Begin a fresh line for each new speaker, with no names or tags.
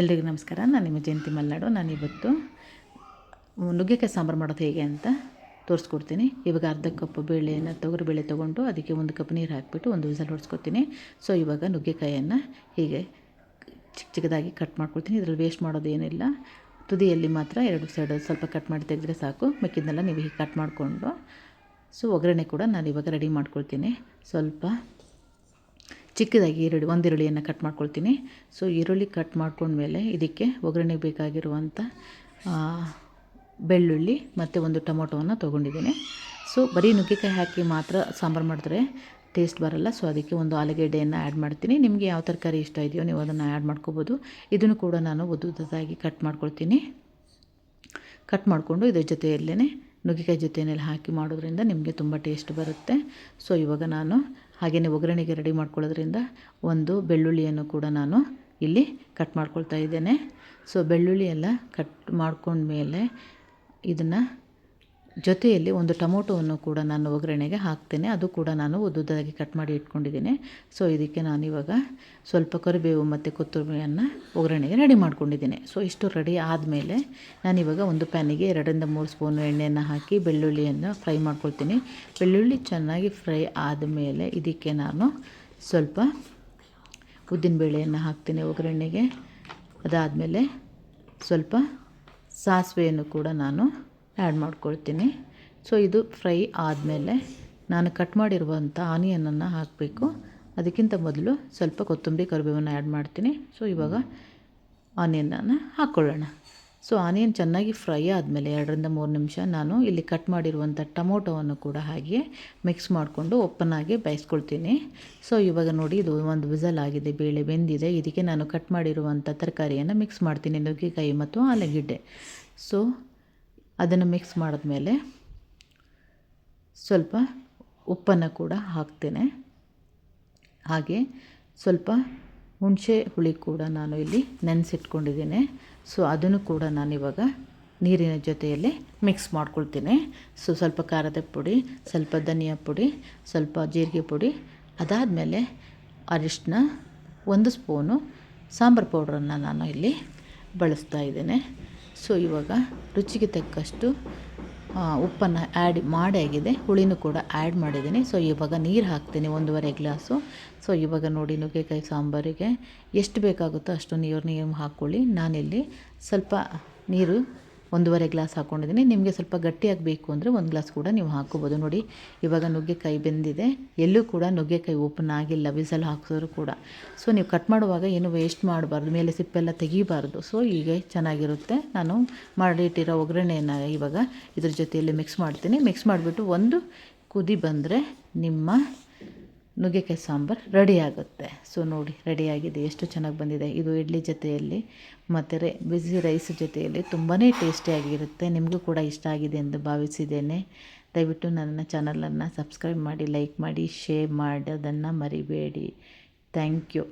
ಎಲ್ರಿಗೂ ನಮಸ್ಕಾರ. ನಾನು ನಿಮ್ಮ ಜಯಂತಿ ಮಲ್ನಾಡು. ನಾನಿವತ್ತು ನುಗ್ಗೆಕಾಯಿ ಸಾಂಬಾರು ಮಾಡೋದು ಹೇಗೆ ಅಂತ ತೋರಿಸ್ಕೊಡ್ತೀನಿ. ಇವಾಗ ಅರ್ಧ ಕಪ್ ಬೇಳೆಯನ್ನು ತೊಗರಿ ಬೇಳೆ ತೊಗೊಂಡು ಅದಕ್ಕೆ ಒಂದು ಕಪ್ ನೀರು ಹಾಕಿಬಿಟ್ಟು ಒಂದು ವಿಸಲ್ ಹೊಡ್ಸ್ಕೊತೀನಿ ಸೊ ಇವಾಗ ನುಗ್ಗೆಕಾಯಿಯನ್ನು ಹೀಗೆ ಚಿಕ್ಕ ಚಿಕ್ಕದಾಗಿ ಕಟ್ ಮಾಡ್ಕೊಳ್ತೀನಿ ಇದರಲ್ಲಿ ವೇಸ್ಟ್ ಮಾಡೋದು ಏನಿಲ್ಲ. ತುದಿಯಲ್ಲಿ ಮಾತ್ರ ಎರಡು ಸೈಡ್ ಸ್ವಲ್ಪ ಕಟ್ ಮಾಡಿ ತೆಗೆದ್ರೆ ಸಾಕು. ಮಿಕ್ಕಿದ್ನೆಲ್ಲ ನೀವು ಹೀಗೆ ಕಟ್ ಮಾಡಿಕೊಂಡು. ಸೊ ಒಗ್ಗರಣೆ ಕೂಡ ನಾನು ಇವಾಗ ರೆಡಿ ಮಾಡ್ಕೊಳ್ತೀನಿ. ಸ್ವಲ್ಪ ಚಿಕ್ಕದಾಗಿ ಈರುಳ್ಳಿ ಒಂದು ಈರುಳ್ಳಿಯನ್ನು ಕಟ್ ಮಾಡ್ಕೊಳ್ತೀನಿ. ಸೊ ಈರುಳ್ಳಿ ಕಟ್ ಮಾಡ್ಕೊಂಡ್ಮೇಲೆ ಇದಕ್ಕೆ ಒಗ್ಗರಣೆಗೆ ಬೇಕಾಗಿರುವಂಥ ಬೆಳ್ಳುಳ್ಳಿ ಮತ್ತು ಒಂದು ಟೊಮೊಟೊವನ್ನು ತೊಗೊಂಡಿದ್ದೀನಿ. ಸೊ ಬರೀ ನುಗ್ಗೆಕಾಯಿ ಹಾಕಿ ಮಾತ್ರ ಸಾಂಬಾರು ಮಾಡಿದ್ರೆ ಟೇಸ್ಟ್ ಬರಲ್ಲ. ಸೊ ಅದಕ್ಕೆ ಒಂದು ಆಲೂಗೆಡ್ಡೆಯನ್ನು ಆ್ಯಡ್ ಮಾಡ್ತೀನಿ. ನಿಮಗೆ ಯಾವ ತರಕಾರಿ ಇಷ್ಟ ಇದೆಯೋ ನೀವು ಅದನ್ನು ಆ್ಯಡ್ ಮಾಡ್ಕೋಬೋದು. ಇದನ್ನು ಕೂಡ ನಾನು ಉದ್ದುದ್ದಾಗಿ ಕಟ್ ಮಾಡ್ಕೊಳ್ತೀನಿ. ಕಟ್ ಮಾಡಿಕೊಂಡು ಇದ್ರ ಜೊತೆಯಲ್ಲೇ ನುಗ್ಗೆಕಾಯಿ ಜೊತೆಯಲ್ಲಿ ಹಾಕಿ ಮಾಡೋದ್ರಿಂದ ನಿಮಗೆ ತುಂಬ ಟೇಸ್ಟ್ ಬರುತ್ತೆ. ಸೊ ಇವಾಗ ನಾನು ಹಾಗೆಯೇ ಒಗ್ಗರಣೆಗೆ ರೆಡಿ ಮಾಡ್ಕೊಳ್ಳೋದ್ರಿಂದ ಒಂದು ಬೆಳ್ಳುಳ್ಳಿಯನ್ನು ಕೂಡ ನಾನು ಇಲ್ಲಿ ಕಟ್ ಮಾಡ್ಕೊಳ್ತಾ ಇದ್ದೇನೆ. ಸೊ ಬೆಳ್ಳುಳ್ಳಿ ಎಲ್ಲ ಕಟ್ ಮಾಡ್ಕೊಂಡ್ಮೇಲೆ ಇದನ್ನು ಜೊತೆಯಲ್ಲಿ ಒಂದು ಟೊಮೊಟೊವನ್ನು ಕೂಡ ನಾನು ಒಗ್ಗರಣೆಗೆ ಹಾಕ್ತೇನೆ. ಅದು ಕೂಡ ನಾನು ಉದ್ದುದ್ದಾಗಿ ಕಟ್ ಮಾಡಿ ಇಟ್ಕೊಂಡಿದ್ದೀನಿ. ಸೊ ಇದಕ್ಕೆ ನಾನು ಇವಾಗ ಸ್ವಲ್ಪ ಕರಿಬೇವು ಮತ್ತು ಕೊತ್ತಂಬರಿಯನ್ನು ಒಗ್ಗರಣೆಗೆ ರೆಡಿ ಮಾಡ್ಕೊಂಡಿದ್ದೀನಿ. ಸೊ ಇಷ್ಟು ರೆಡಿ ಆದಮೇಲೆ ನಾನಿವಾಗ ಒಂದು ಪ್ಯಾನಿಗೆ ಎರಡರಿಂದ ಮೂರು ಸ್ಪೂನು ಎಣ್ಣೆಯನ್ನು ಹಾಕಿ ಬೆಳ್ಳುಳ್ಳಿಯನ್ನು ಫ್ರೈ ಮಾಡ್ಕೊಳ್ತೀನಿ. ಬೆಳ್ಳುಳ್ಳಿ ಚೆನ್ನಾಗಿ ಫ್ರೈ ಆದಮೇಲೆ ಇದಕ್ಕೆ ನಾನು ಸ್ವಲ್ಪ ಉದ್ದಿನಬೇಳೆಯನ್ನು ಹಾಕ್ತೀನಿ ಒಗ್ಗರಣೆಗೆ. ಅದಾದಮೇಲೆ ಸ್ವಲ್ಪ ಸಾಸಿವೆಯನ್ನು ಕೂಡ ನಾನು ಆ್ಯಡ್ ಮಾಡ್ಕೊಳ್ತೀನಿ. ಸೊ, ಇದು ಫ್ರೈ ಆದಮೇಲೆ ನಾನು ಕಟ್ ಮಾಡಿರುವಂಥ ಆನಿಯನನ್ನು ಹಾಕಬೇಕು. ಅದಕ್ಕಿಂತ ಮೊದಲು ಸ್ವಲ್ಪ ಕೊತ್ತಂಬರಿ ಕರಿಬೇವನ್ನು ಆ್ಯಡ್ ಮಾಡ್ತೀನಿ. ಸೊ, ಇವಾಗ ಆನಿಯನನ್ನು ಹಾಕ್ಕೊಳ್ಳೋಣ. ಸೊ, ಆನಿಯನ್ ಚೆನ್ನಾಗಿ ಫ್ರೈ ಆದಮೇಲೆ ಎರಡರಿಂದ ಮೂರು ನಿಮಿಷ ನಾನು ಇಲ್ಲಿ ಕಟ್ ಮಾಡಿರುವಂಥ ಟೊಮೊಟೊವನ್ನು ಕೂಡ ಹಾಗೆ ಮಿಕ್ಸ್ ಮಾಡಿಕೊಂಡು ಒಪ್ಪನಾಗಿ ಬೇಯಿಸ್ಕೊಳ್ತೀನಿ. ಸೊ, ಇವಾಗ ನೋಡಿ, ಇದು ಒಂದು ವಿಸಲ್ ಆಗಿದೆ, ಬೇಳೆ ಬೆಂದಿದೆ. ಇದಕ್ಕೆ ನಾನು ಕಟ್ ಮಾಡಿರುವಂಥ ತರಕಾರಿಯನ್ನು ಮಿಕ್ಸ್ ಮಾಡ್ತೀನಿ ನುಗ್ಗೆಕಾಯಿ ಮತ್ತು ಆಲೂಗೆಡ್ಡೆ. ಸೊ ಅದನ್ನು ಮಿಕ್ಸ್ ಮಾಡಿದ್ಮೇಲೆ ಸ್ವಲ್ಪ ಉಪ್ಪನ್ನು ಕೂಡ ಹಾಕ್ತೇನೆ. ಹಾಗೆ ಸ್ವಲ್ಪ ಹುಣಸೆ ಹುಳಿ ಕೂಡ ನಾನು ಇಲ್ಲಿ ನೆನೆಸಿಟ್ಕೊಂಡಿದ್ದೀನಿ. ಸೊ ಅದನ್ನು ಕೂಡ ನಾನಿವಾಗ ನೀರಿನ ಜೊತೆಯಲ್ಲಿ ಮಿಕ್ಸ್ ಮಾಡ್ಕೊಳ್ತೀನಿ. ಸೊ ಸ್ವಲ್ಪ ಖಾರದ ಪುಡಿ, ಸ್ವಲ್ಪ ಧನಿಯಾ ಪುಡಿ, ಸ್ವಲ್ಪ ಜೀರಿಗೆ ಪುಡಿ, ಅದಾದಮೇಲೆ ಅರಿಶಿನ ಒಂದು ಸ್ಪೂನು ಸಾಂಬಾರು ಪೌಡ್ರನ್ನು ನಾನು ಇಲ್ಲಿ ಬಳಸ್ತಾ ಇದ್ದೇನೆ. ಸೊ ಇವಾಗ ರುಚಿಗೆ ತಕ್ಕಷ್ಟು ಉಪ್ಪನ್ನು ಆ್ಯಡ್ ಆಗಿದೆ. ಹುಳಿನೂ ಕೂಡ ಆ್ಯಡ್ ಮಾಡಿದ್ದೀನಿ. ಸೊ ಇವಾಗ ನೀರು ಹಾಕ್ತೀನಿ ಒಂದೂವರೆ ಗ್ಲಾಸು. ಸೊ ಇವಾಗ ನೋಡಿ ನುಗ್ಗೆಕಾಯಿ ಸಾಂಬಾರಿಗೆ ಎಷ್ಟು ಬೇಕಾಗುತ್ತೋ ಅಷ್ಟು ನೀರು ನೀರು ಹಾಕ್ಕೊಳ್ಳಿ. ನಾನಿಲ್ಲಿ ಸ್ವಲ್ಪ ನೀರು ಒಂದೂವರೆ ಗ್ಲಾಸ್ ಹಾಕ್ಕೊಂಡಿದ್ದೀನಿ ನಿಮಗೆ ಸ್ವಲ್ಪ ಗಟ್ಟಿಯಾಗಿ ಬೇಕು ಅಂದರೆ ಒಂದು ಗ್ಲಾಸ್ ಕೂಡ ನೀವು ಹಾಕ್ಕೋಬೋದು. ನೋಡಿ, ಇವಾಗ ನುಗ್ಗೆಕಾಯಿ ಬೆಂದಿದೆ. ಎಲ್ಲೂ ಕೂಡ ನುಗ್ಗೆಕಾಯಿ ಓಪನ್ ಆಗಿಲ್ಲ, ವಿಸಲ್ ಹಾಕಿಸೋರು ಕೂಡ. ಸೊ ನೀವು ಕಟ್ ಮಾಡುವಾಗ ಏನು ವೇಸ್ಟ್ ಮಾಡಬಾರ್ದು, ಮೇಲೆ ಸಿಪ್ಪೆಲ್ಲ ತೆಗಿಬಾರ್ದು. ಸೊ ಹೀಗೆ ಚೆನ್ನಾಗಿರುತ್ತೆ. ನಾನು ಮಾಡಿಟ್ಟಿರೋ ಒಗ್ಗರಣೆಯನ್ನು ಇವಾಗ ಇದ್ರ ಜೊತೆಯಲ್ಲಿ ಮಿಕ್ಸ್ ಮಾಡ್ತೀನಿ. ಮಿಕ್ಸ್ ಮಾಡಿಬಿಟ್ಟು ಒಂದು ಕುದಿ ಬಂದರೆ ನಿಮ್ಮ ನುಗ್ಗೆಕಾಯಿ ಸಾಂಬಾರು ರೆಡಿ ಆಗುತ್ತೆ ಸೊ ನೋಡಿ, ರೆಡಿಯಾಗಿದೆ. ಎಷ್ಟು ಚೆನ್ನಾಗಿ ಬಂದಿದೆ. ಇದು ಇಡ್ಲಿ ಜೊತೆಯಲ್ಲಿ, ಮತ್ತು ರೈ ಬಿಸಿ ರೈಸ್ ಜೊತೆಯಲ್ಲಿ ತುಂಬಾ ಟೇಸ್ಟಿಯಾಗಿರುತ್ತೆ ನಿಮಗೂ ಕೂಡ ಇಷ್ಟ ಆಗಿದೆ ಎಂದು ಭಾವಿಸಿದ್ದೇನೆ. ದಯವಿಟ್ಟು ನನ್ನ ಚಾನಲನ್ನು ಸಬ್ಸ್ಕ್ರೈಬ್ ಮಾಡಿ ಲೈಕ್ ಮಾಡಿ ಶೇರ್ ಮಾಡೋದನ್ನು ಮರಿಬೇಡಿ. Thank you